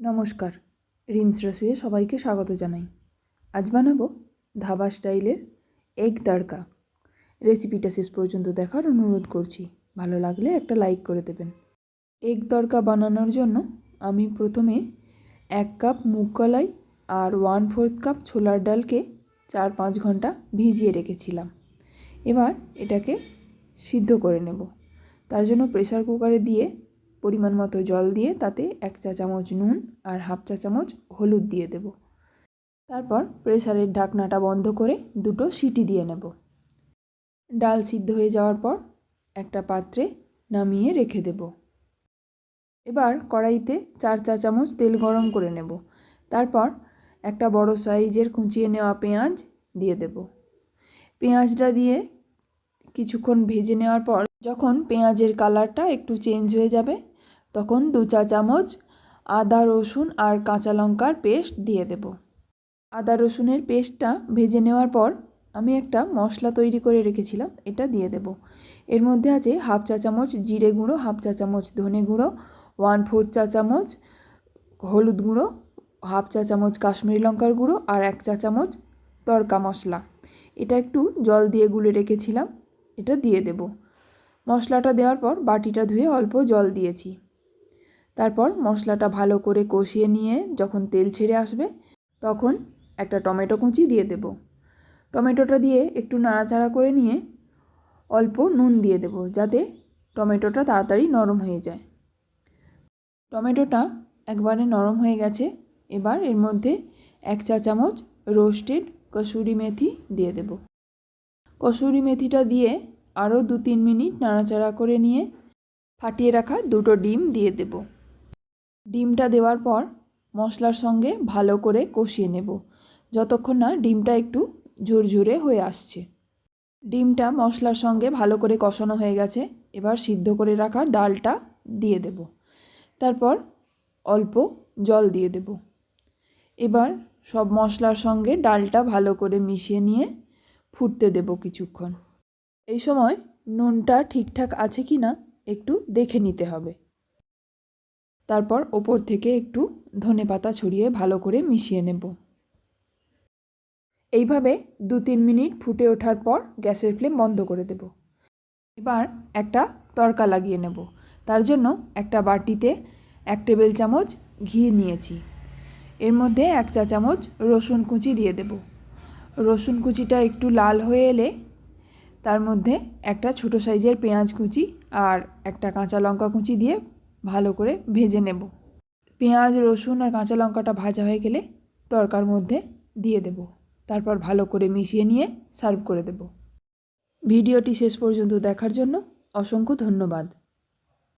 নমস্কার। রিমস রসুয়ে সবাইকে স্বাগত জানাই। আজ বানাবো ধাবা স্টাইলের এগ তাড়কা। রেসিপিটা শেষ পর্যন্ত দেখার অনুরোধ করছি। ভালো লাগলে একটা লাইক করে দেবেন। এগ তড়কা বানানোর জন্য আমি প্রথমে এক কাপ মুগ কলাই আর ওয়ান ফোর্থ কাপ ছোলার ডালকে চার পাঁচ ঘণ্টা ভিজিয়ে রেখেছিলাম। এবার এটাকে সিদ্ধ করে নেব। তার জন্য প্রেসার কুকারে দিয়ে পরিমাণ মতো জল দিয়ে তাতে এক চা চামচ নুন আর হাফ চা চামচ হলুদ দিয়ে দেব। তারপর প্রেসারের ঢাকনাটা বন্ধ করে দুটো সিটি দিয়ে নেব। ডাল সিদ্ধ হয়ে যাওয়ার পর একটা পাত্রে নামিয়ে রেখে দেব। এবার কড়াইতে চার চা চামচ তেল গরম করে নেব। তারপর একটা বড় সাইজের কুঁচিয়ে নেওয়া পেঁয়াজ দিয়ে দেব। পেঁয়াজটা দিয়ে কিছুক্ষণ ভেজে নেওয়ার পর যখন পেঁয়াজের কালারটা একটু চেঞ্জ হয়ে যাবে তখন দু চা চামচ আদা রসুন আর কাঁচা লঙ্কার পেস্ট দিয়ে দেব। আদা রসুনের পেস্টটা ভেজে নেওয়ার পর আমি একটা মশলা তৈরি করে রেখেছিলাম, এটা দিয়ে দেব। এর মধ্যে আছে হাফ চা চামচ জিরে গুঁড়ো, হাফ চা চামচ ধনে গুঁড়ো, ওয়ান ফোর চা চামচ হলুদ গুঁড়ো, হাফ চা চামচ কাশ্মীরি লঙ্কার গুঁড়ো আর এক চা চামচ তড়কা মশলা। এটা একটু জল দিয়ে গুলে রেখেছিলাম, এটা দিয়ে দেব। মশলাটা দেওয়ার পর বাটিটা ধুয়ে অল্প জল দিয়েছি। তারপর মশলাটা ভালো করে কষিয়ে নিয়ে যখন তেল ছেড়ে আসবে, তখন একটা টমেটো কুচি দিয়ে দেব। টমেটোটা দিয়ে একটু নাড়াচাড়া করে নিয়ে অল্প নুন দিয়ে দেব যাতে টমেটোটা তাড়াতাড়ি নরম হয়ে যায়। টমেটোটা একবারে নরম হয়ে গেছে, এবার এর মধ্যে এক চা চামচ রোস্টেড কসুরি মেথি দিয়ে দেব। কসুরি মেথিটা দিয়ে আরও দু তিন মিনিট নাড়াচাড়া করে নিয়ে ফাটিয়ে রাখা দুটো ডিম দিয়ে দেব। ডিমটা দেওয়ার পর মশলার সঙ্গে ভালো করে কষিয়ে নেব। যতক্ষণ না ডিমটা একটু ঝুরঝুরে হয়ে আসছে। ডিমটা মশলার সঙ্গে ভালো করে কষানো হয়ে গেছে। এবার সিদ্ধ করে রাখা ডালটা দিয়ে দেব। তারপর অল্প জল দিয়ে দেব। এবার সব মশলার সঙ্গে ডালটা ভালো করে মিশিয়ে নিয়ে ফুটতে দেব কিছুক্ষণ। এই সময় নুনটা ঠিকঠাক আছে কি না একটু দেখে নিতে হবে। তারপর ওপর থেকে একটু ধনে পাতা ছড়িয়ে ভালো করে মিশিয়ে নেব। এইভাবে দু তিন মিনিট ফুটে ওঠার পর গ্যাসের ফ্লেম বন্ধ করে দেব। এবার একটা তড়কা লাগিয়ে নেব। তার জন্য একটা বাটিতে এক টেবিল চামচ ঘি নিয়েছি। এর মধ্যে এক চা চামচ রসুন কুচি দিয়ে দেব। রসুন কুচিটা একটু লাল হয়ে এলে তার মধ্যে একটা ছোট সাইজের পেঁয়াজ কুচি আর একটা কাঁচা লঙ্কা কুচি দিয়ে ভালো করে ভেজে নেব। পেঁয়াজ, রসুন আর কাঁচা লঙ্কাটা ভাজা হয়ে গেলে তরকার মধ্যে দিয়ে দেব। তারপর ভালো করে মিশিয়ে নিয়ে সার্ভ করে দেব। ভিডিওটি শেষ পর্যন্ত দেখার জন্য অসংখ্য ধন্যবাদ।